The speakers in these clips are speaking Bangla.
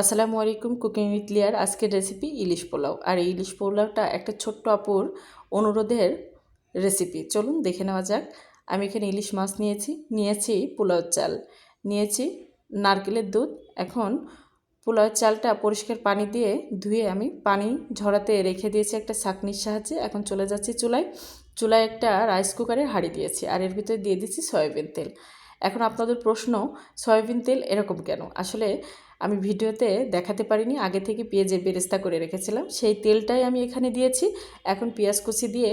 আসসালামু আলাইকুম, কুকিং উইথ লিয়ার। আজকের রেসিপি ইলিশ পোলাও। আর এই ইলিশ পোলাওটা একটা ছোট্ট আপুর অনুরোধের রেসিপি চলুন দেখে নেওয়া যাক। আমি এখানে ইলিশ মাছ নিয়েছি নিয়েছি পোলাও চাল। নিয়েছি নারকেলের দুধ। এখন পোলাওয়ের চালটা পরিষ্কার পানি দিয়ে ধুয়ে আমি পানি ঝরাতে রেখে দিয়েছি একটা ছাঁকনির সাহায্যে। এখন চলে যাচ্ছি চুলায়। চুলায় একটা রাইস কুকারে হাঁড়ি দিয়েছি। আর এর ভিতরে দিয়ে দিচ্ছি সয়াবিন তেল। এখন আপনাদের প্রশ্ন, সয়াবিন তেল এরকম কেন? আসলে আমি ভিডিওতে দেখাতে পারিনি, আগে থেকে পেঁয়াজের বেরেস্তা করে রেখেছিলাম। সেই তেলটাই আমি এখানে দিয়েছি। এখন পেঁয়াজ কুচি দিয়ে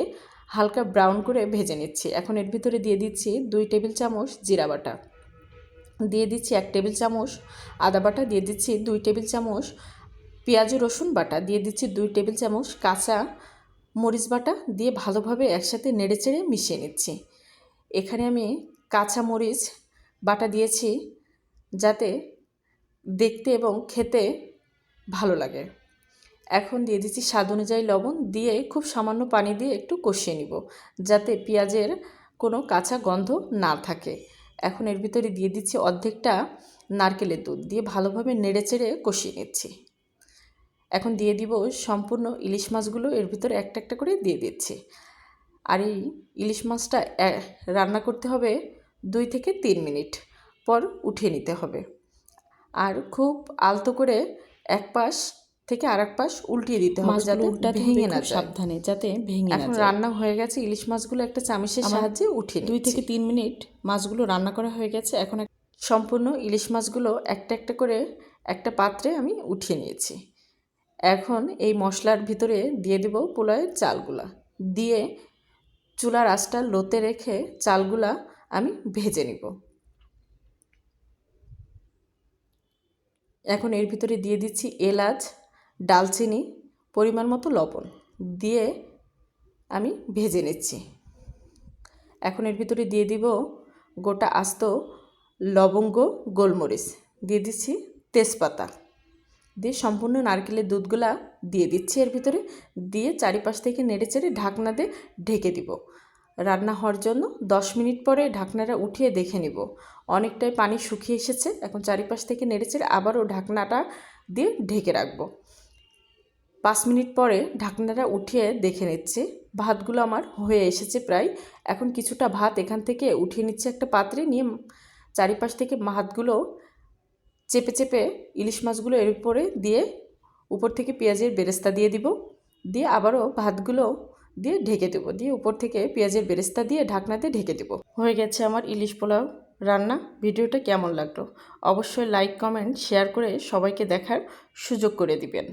হালকা ব্রাউন করে ভেজে নিচ্ছি। এখন এর ভিতরে দিয়ে দিচ্ছি দুই টেবিল চামচ জিরা বাটা। দিয়ে দিচ্ছি এক টেবিল চামচ আদা বাটা। দিয়ে দিচ্ছি দুই টেবিল চামচ পেঁয়াজ রসুন বাটা। দিয়ে দিচ্ছি দুই টেবিল চামচ কাঁচা মরিচ বাটা। দিয়ে ভালোভাবে একসাথে নেড়েচেড়ে মিশিয়ে নিচ্ছি। এখানে আমি কাঁচা মরিচ বাটা দিয়েছি যাতে দেখতে এবং খেতে ভালো লাগে। এখন দিয়ে দিচ্ছি স্বাদ অনুযায়ী লবণ দিয়ে খুব সামান্য পানি দিয়ে একটু কষিয়ে নিব, যাতে পেঁয়াজের কোনো কাঁচা গন্ধ না থাকে। এখন এর ভিতরে দিয়ে দিচ্ছি অর্ধেকটা নারকেলের দুধ দিয়ে ভালোভাবে নেড়েচেড়ে কষিয়ে নিচ্ছি। এখন দিয়ে দিব সম্পূর্ণ ইলিশ মাছগুলো, এর ভিতরে একটা একটা করে দিয়ে দিচ্ছি। আর এই ইলিশ মাছটা রান্না করতে হবে দুই থেকে তিন মিনিট, পর উঠিয়ে নিতে হবে। আর খুব আলতো করে এক পাশ থেকে আর এক পাশ উল্টিয়ে দিতে হবে যাতে ভেঙে না সাবধানে যাতে ভেঙে এখন রান্না হয়ে গেছে ইলিশ মাছগুলো একটা চামিচের সাহায্যে উঠিয়ে দুই থেকে তিন মিনিট মাছগুলো রান্না করা হয়ে গেছে এখন সম্পূর্ণ ইলিশ মাছগুলো একটা একটা করে একটা পাত্রে আমি উঠিয়ে নিয়েছি। এখন এই মশলার ভিতরে দিয়ে দেব পোলাওয়ের চালগুলা। দিয়ে চুলার আঁচটা লোতে রেখে চালগুলা আমি ভেজে নিব। এখন এর ভিতরে দিয়ে দিচ্ছি এলাচ, ডালচিনি, পরিমাণ মতো লবণ দিয়ে আমি ভেজে নিচ্ছি। এখন এর ভিতরে দিয়ে দিব গোটা আস্ত লবঙ্গ, গোলমরিচ। দিয়ে দিচ্ছি তেজপাতা। দিয়ে সম্পূর্ণ নারকেলের দুধগুলা দিয়ে দিচ্ছি এর ভিতরে। দিয়ে চারিপাশ থেকে নেড়ে চেড়ে ঢাকনা দিয়ে ঢেকে দিব। রান্না হওয়ার জন্য দশ মিনিট পরে ঢাকনাটা উঠিয়ে দেখে নিব। অনেকটাই পানি শুকিয়ে এসেছে, এখন চারিপাশ থেকে নেড়েচেড়ে আবারও ঢাকনাটা দিয়ে ঢেকে রাখব। পাঁচ মিনিট পরে ঢাকনাটা উঠিয়ে দেখে নিচ্ছে, ভাতগুলো আমার হয়ে এসেছে প্রায়। এখন কিছুটা ভাত এখান থেকে উঠিয়ে নিচ্ছে একটা পাত্রে, নিয়ে চারিপাশ থেকে ভাতগুলো চেপে চেপে ইলিশ মাছগুলো এর উপরে দিয়ে উপর থেকে পেঁয়াজের বেরেস্তা দিয়ে দিব। দিয়ে আবারও ভাতগুলো দিয়ে ঢেকে দেবো। দিয়ে উপর থেকে পেঁয়াজের বেরেস্তা দিয়ে ঢাকনা দিয়ে ঢেকে দেবো। হয়ে গেছে আমার ইলিশ পোলাও রান্না। ভিডিওটা কেমন লাগল? অবশ্যই লাইক কমেন্ট শেয়ার করে সবাইকে দেখার সুযোগ করে দিবেন।